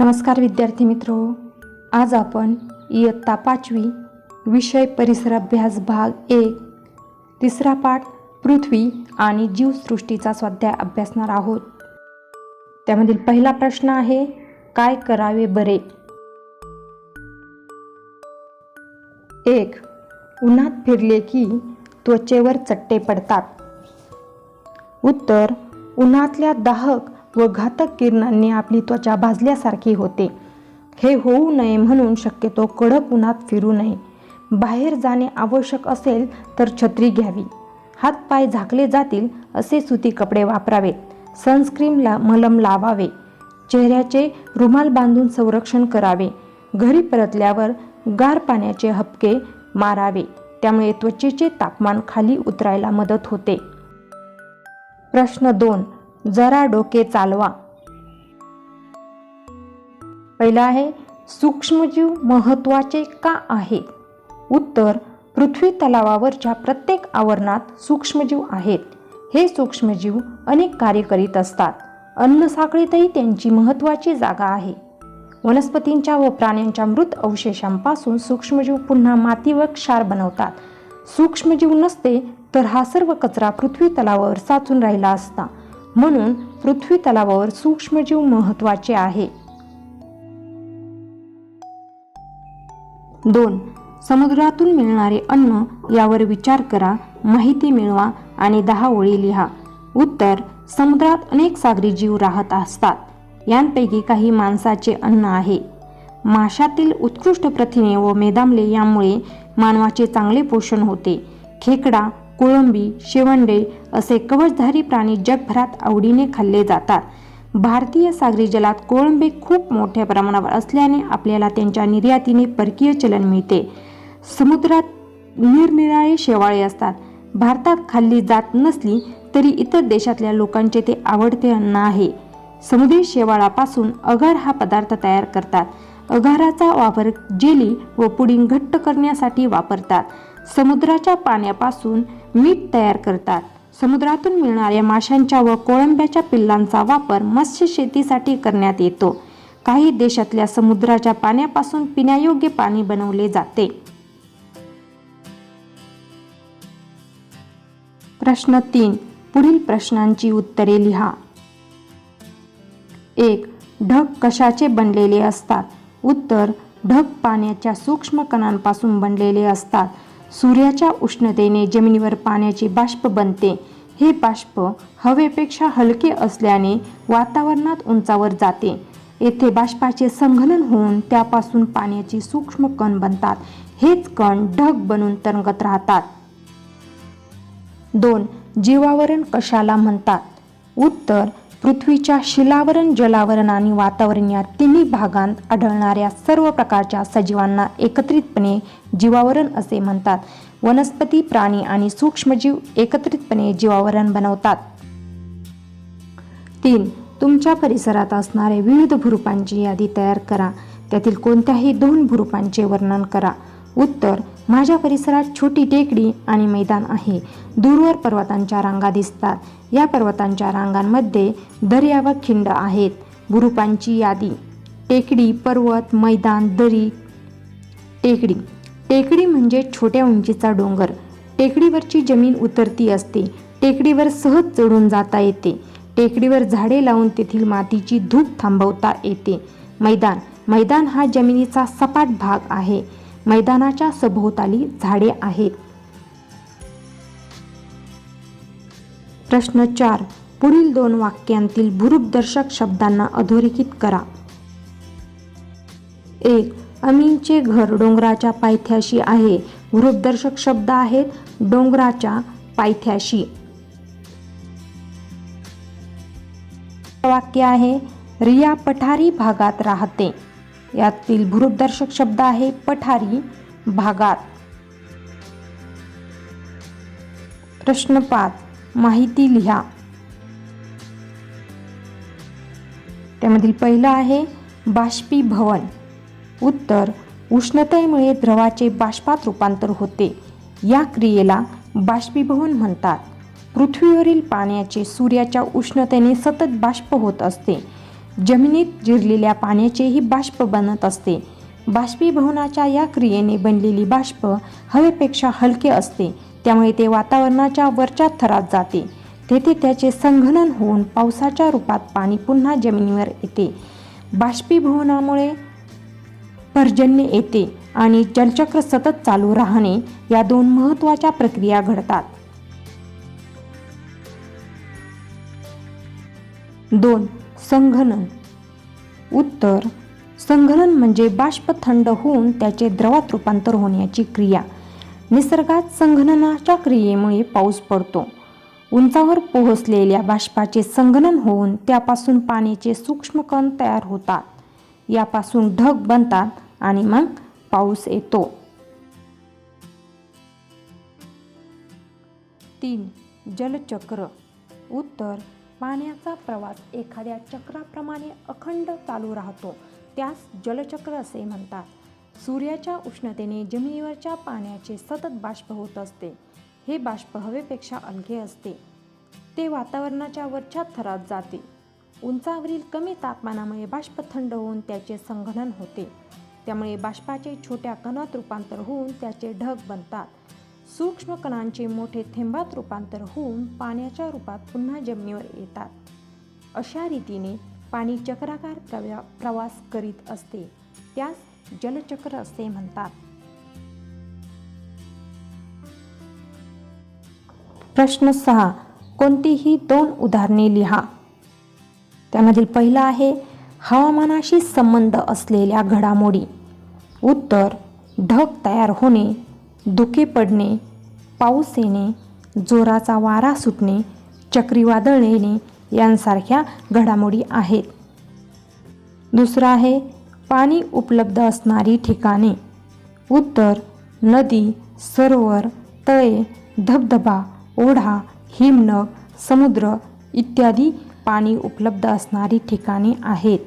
नमस्कार विद्यार्थी मित्रो. आज आपण इयत्ता पाचवी विषय परिसराभ्यास भाग एक तिसरा पाठ पृथ्वी आणि जीवसृष्टीचा स्वाध्याय अभ्यासणार आहोत. त्यामधील पहिला प्रश्न आहे काय करावे बरे? एक उन्हात फिरले की त्वचेवर चट्टे पडतात. उत्तर उन्हातल्या दाहक व घातक किरणांनी आपली त्वचा भाजल्यासारखी होते. हे होऊ नये म्हणून शक्यतो कडक उन्हात फिरू नये. बाहेर जाणे आवश्यक असेल तर छत्री घ्यावी. हातपाय झाकले जातील असे सुती कपडे वापरावेत सनस्क्रीम ला मलम लावावे. चेहऱ्याचे रुमाल बांधून संरक्षण करावे. घरी परतल्यावर गार पाण्याचे हपके मारावे. त्यामुळे त्वचेचे तापमान खाली उतरायला मदत होते. प्रश्न दोन. जरा डोके चालवा. पहिलं आहे सूक्ष्मजीव महत्त्वाचे का आहे? उत्तर पृथ्वी तलावावरच्या प्रत्येक आवरणात सूक्ष्मजीव आहेत. हे सूक्ष्मजीव अनेक कार्य करीत असतात. अन्न साखळीतही त्यांची महत्त्वाची जागा आहे. वनस्पतींच्या व प्राण्यांच्या मृत अवशेषांपासून सूक्ष्मजीव पुन्हा माती व क्षार बनवतात. सूक्ष्मजीव नसते तर हा सर्व कचरा पृथ्वी तलावावर साचून राहिला असता. म्हणून पृथ्वी तलावावर सूक्ष्मजीव महत्त्वाचे आहे. दोन. समुद्रातून मिळणारे अन्न यावर विचार करा माहिती मिळवा आणि दहा ओळी लिहा. उत्तर समुद्रात अनेक सागरी जीव राहत असतात. यांपैकी काही माणसाचे अन्न आहे. माशातील उत्कृष्ट प्रथिने व मेदामले यामुळे मानवाचे चांगले पोषण होते. खेकडा कोळंबी शेवंडे असे कवचधारी प्राणी जगभरात आवडीने खाल्ले जातात. भारतीय सागरी जलात कोळंबे खूप मोठ्या प्रमाणावर असल्याने आपल्याला त्यांच्या निर्यातीने परकीय चलन मिळते. समुद्रात निरनिराळे शेवाळे असतात. भारतात खाल्ली जात नसली तरी इतर देशातल्या लोकांचे ते आवडते अन्न आहे. समुद्री शेवाळापासून अगार हा पदार्थ तयार करतात. अगाराचा वापर जेली व पुडिंग घट्ट करण्यासाठी वापरतात. समुद्राच्या पाण्यापासून मीठ तयार करतात. समुद्रातून मिळणाऱ्या माशांच्या व कोळंब्याच्या पिल्लांचा वापर मत्स्य शेतीसाठी करण्यात येतो. काही देशातल्या समुद्राच्या पाण्यापासून पिण्यायोग्य पाणी बनवले जाते. प्रश्न तीन. पुढील प्रश्नांची उत्तरे लिहा. एक. ढग कशाचे बनलेले असतात? उत्तर. ढग पाण्याच्या सूक्ष्म कणांपासून बनलेले असतात. सूर्याच्या उष्णतेने जमिनीवर पाण्याचे बाष्प बनते. हे बाष्प हवेपेक्षा हलके असल्याने वातावरणात उंचावर जाते. येथे बाष्पाचे संघनन होऊन त्यापासून पाण्याचे सूक्ष्म कण बनतात. हेच कण ढग बनून तरंगत राहतात. दोन जीवावरण कशाला म्हणतात? उत्तर पृथ्वीच्या शिलावरण जलावरण आणि वातावरण या तिन्ही भागांत आढळणाऱ्या सर्व प्रकारच्या सजीवांना एकत्रितपणे जीवावरण असे म्हणतात. वनस्पती प्राणी आणि सूक्ष्मजीव एकत्रितपणे जीवावरण बनवतात. तीन तुमच्या परिसरात असणाऱ्या विविध भूरूपांची यादी तयार करा. त्यातील कोणत्याही दोन भूरूपांचे वर्णन करा. उत्तर माझ्या परिसरात छोटी टेकडी आणि मैदान आहे. दूरवर पर्वतांच्या रांगा दिसतात. या पर्वतांच्या रांगांमध्ये दर्या व खिंड आहेत. गुरुपांची यादी. टेकडी पर्वत मैदान दरी. टेकडी. टेकडी म्हणजे छोट्या उंचीचा डोंगर. टेकडीवरची जमीन उतरती असते. टेकडीवर सहज चढून जाता येते. टेकडीवर झाडे लावून तेथील मातीची धूप थांबवता येते. मैदान. मैदान हा जमिनीचा सपाट भाग आहे. मैदानाच्या सभोवताली झाडे आहेत. प्रश्न चार. पुढील दोन वाक्यांतील भूरूपदर्शक शब्दांना अधोरेखित करा. एक. अमीनचे घर डोंगराच्या पायथ्याशी आहे. भूरूपदर्शक शब्द आहेत डोंगराच्या पायथ्याशी. वाक्य आहे रिया पठारी भागात राहते. यातील भूरूपदर्शक शब्द आहे पठारी भागात प्रश्न पाच माहिती लिहा. त्यामधील पहिलं आहे बाष्पीभवन. उत्तर उष्णतेमुळे द्रवाचे बाष्पात रूपांतर होते. या क्रियेला बाष्पीभवन म्हणतात. पृथ्वीवरील पाण्याचे सूर्याच्या उष्णतेने सतत बाष्प होत असते. जमिनीत जिरलेल्या पाण्याचेही बाष्प बनत असते. बाष्पीभवनाच्या या क्रियेने बनलेली बाष्प हवेपेक्षा हलके असते. त्यामुळे ते वातावरणाच्या वरच्या थरात जाते. तेथे त्याचे संघनन होऊन पावसाच्या रूपात पाणी पुन्हा जमिनीवर येते. बाष्पीभवनामुळे पर्जन्य येते आणि जलचक्र सतत चालू राहणे या दोन महत्त्वाच्या प्रक्रिया घडतात. दोन संघनन. उत्तर संघनन म्हणजे बाष्प थंड होऊन त्याचे द्रवात रूपांतर होण्याची क्रिया. निसर्गात संघननाच्या क्रियेमुळे पाऊस पडतो. उंचावर पोहोचलेल्या बाष्पाचे संघनन होऊन त्यापासून पाण्याचे सूक्ष्म कण तयार होतात. यापासून ढग बनतात आणि मग पाऊस येतो. तीन जलचक्र. उत्तर पाण्याचा प्रवास एखाद्या चक्राप्रमाणे अखंड चालू राहतो. त्यास जलचक्र असे म्हणतात. सूर्याच्या उष्णतेने जमिनीवरच्या पाण्याचे सतत बाष्प होत असते. हे बाष्प हवेपेक्षा अलगे असते. ते वातावरणाच्या वरच्या थरात जाते. उंचावरील कमी तापमानामुळे बाष्प थंड होऊन त्याचे संघनन होते. त्यामुळे बाष्पाचे छोट्या कणात रूपांतर होऊन त्याचे ढग बनतात. सूक्ष्म कणांचे मोठे थेंबात रूपांतर होऊन पाण्याच्या रूपात पुन्हा जमिनीवर येतात. अशा रीतीने पाणी चक्राकार प्रव्या प्रवास करीत असते. त्यास जलचक्र असे म्हणतात. प्रश्न सहा. कोणतीही दोन उदाहरणे लिहा. त्यामधील पहिला आहे हवामानाशी संबंध असलेल्या घडामोडी. उत्तर ढग तयार होणे. धुके पडणे पाऊस येणे जोराचा वारा सुटणे चक्रीवादळ येणे यांसारख्या घडामोडी आहेत. दुसरं आहे पाणी उपलब्ध असणारी ठिकाणे. उत्तर नदी सरोवर तळे धबधबा ओढा हिमनग समुद्र इत्यादी पाणी उपलब्ध असणारी ठिकाणे आहेत.